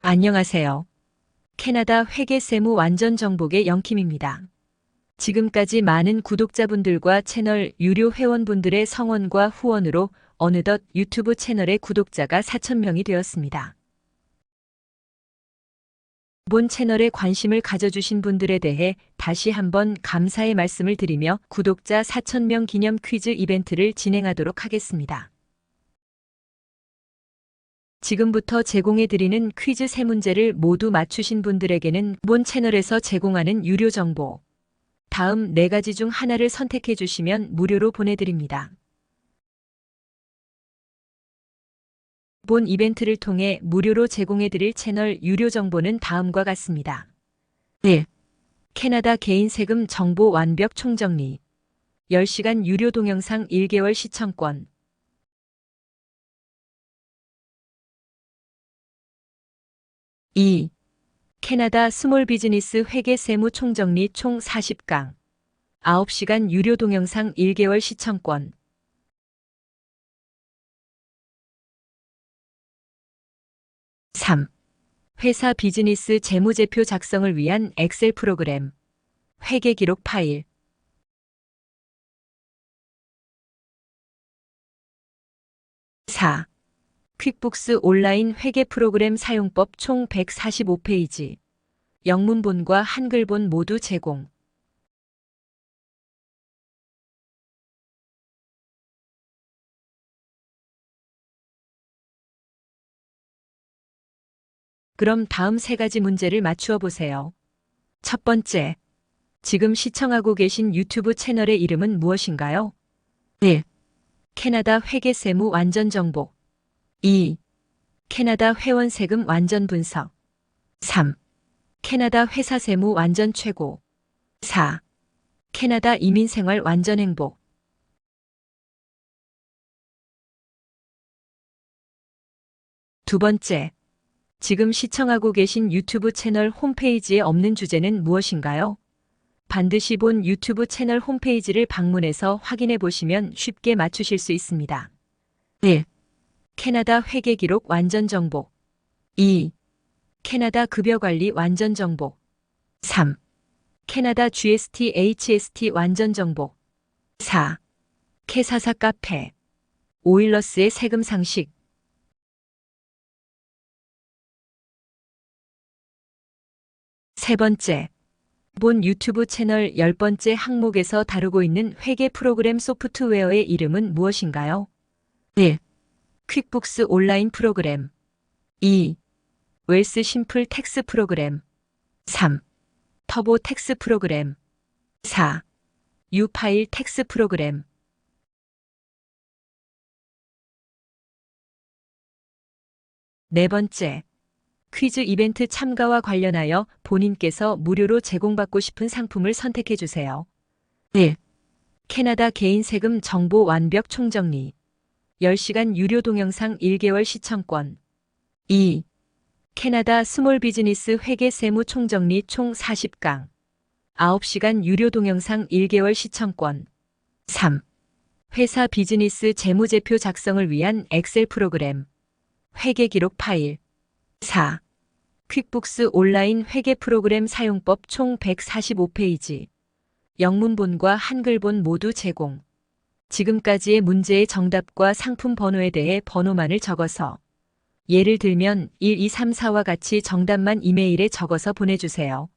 안녕하세요. 캐나다 회계세무 완전 정복의 영킴입니다. 지금까지 많은 구독자분들과 채널 유료 회원분들의 성원과 후원으로 어느덧 유튜브 채널의 구독자가 4,000명이 되었습니다. 본 채널에 관심을 가져주신 분들에 대해 다시 한번 감사의 말씀을 드리며 구독자 4,000명 기념 퀴즈 이벤트를 진행하도록 하겠습니다. 지금부터 제공해드리는 퀴즈 세 문제를 모두 맞추신 분들에게는 본 채널에서 제공하는 유료 정보, 다음 네 가지 중 하나를 선택해 주시면 무료로 보내드립니다. 본 이벤트를 통해 무료로 제공해드릴 채널 유료 정보는 다음과 같습니다. 1. 캐나다 개인 세금 정보 완벽 총정리 10시간 유료 동영상 1개월 시청권 2. 캐나다 스몰 비즈니스 회계 세무 총정리 총 40강 9시간 유료 동영상 1개월 시청권 3. 회사 비즈니스 재무제표 작성을 위한 엑셀 프로그램 회계 기록 파일 4. 퀵북스 온라인 회계 프로그램 사용법 총 145페이지. 영문본과 한글본 모두 제공. 그럼 다음 세 가지 문제를 맞추어 보세요. 첫 번째. 지금 시청하고 계신 유튜브 채널의 이름은 무엇인가요? 1. 캐나다 회계세무 완전 정보 2. 캐나다 회원 세금 완전 분석. 3. 캐나다 회사 세무 완전 최고. 4. 캐나다 이민 생활 완전 행복. 두 번째. 지금 시청하고 계신 유튜브 채널 홈페이지에 없는 주제는 무엇인가요? 반드시 본 유튜브 채널 홈페이지를 방문해서 확인해 보시면 쉽게 맞추실 수 있습니다. 1. 캐나다 회계 기록 완전 정보. 2. 캐나다 급여 관리 완전 정보. 3. 캐나다 GST HST 완전 정보. 4. 캐사사 카페. 오일러스의 세금 상식. 세 번째. 본 유튜브 채널 열 번째 항목에서 다루고 있는 회계 프로그램 소프트웨어의 이름은 무엇인가요? 1. 퀵북스 온라인 프로그램 2. 웰스 심플 텍스 프로그램 3. 터보 텍스 프로그램 4. 유파일 텍스 프로그램 네 번째. 퀴즈 이벤트 참가와 관련하여 본인께서 무료로 제공받고 싶은 상품을 선택해 주세요. 1. 캐나다 개인 세금 정보 완벽 총정리 10시간 유료 동영상 1개월 시청권 2. 캐나다 스몰 비즈니스 회계 세무 총정리 총 40강 9시간 유료 동영상 1개월 시청권 3. 회사 비즈니스 재무제표 작성을 위한 엑셀 프로그램 회계 기록 파일 4. 퀵북스 온라인 회계 프로그램 사용법 총 145페이지. 영문본과 한글본 모두 제공. 지금까지의 문제의 정답과 상품 번호에 대해 번호만을 적어서 예를 들면 1, 2, 3, 4와 같이 정답만 이메일에 적어서 보내주세요.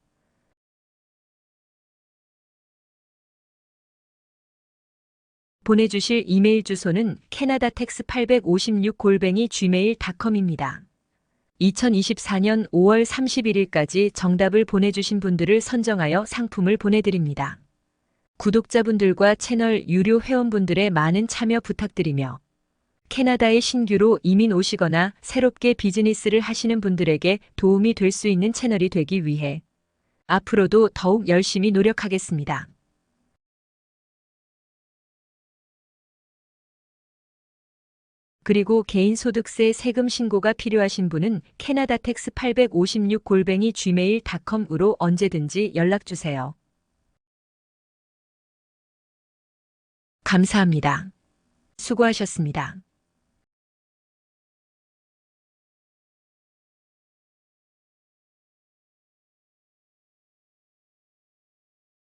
보내주실 이메일 주소는 canadatex856골뱅이 gmail.com입니다. 2024년 5월 31일까지 정답을 보내주신 분들을 선정하여 상품을 보내드립니다. 구독자분들과 채널 유료 회원분들의 많은 참여 부탁드리며 캐나다에 신규로 이민 오시거나 새롭게 비즈니스를 하시는 분들에게 도움이 될 수 있는 채널이 되기 위해 앞으로도 더욱 열심히 노력하겠습니다. 그리고 개인소득세 세금 신고가 필요하신 분은 캐나다텍스 856 골뱅이 gmail.com으로 언제든지 연락주세요. 감사합니다. 수고하셨습니다.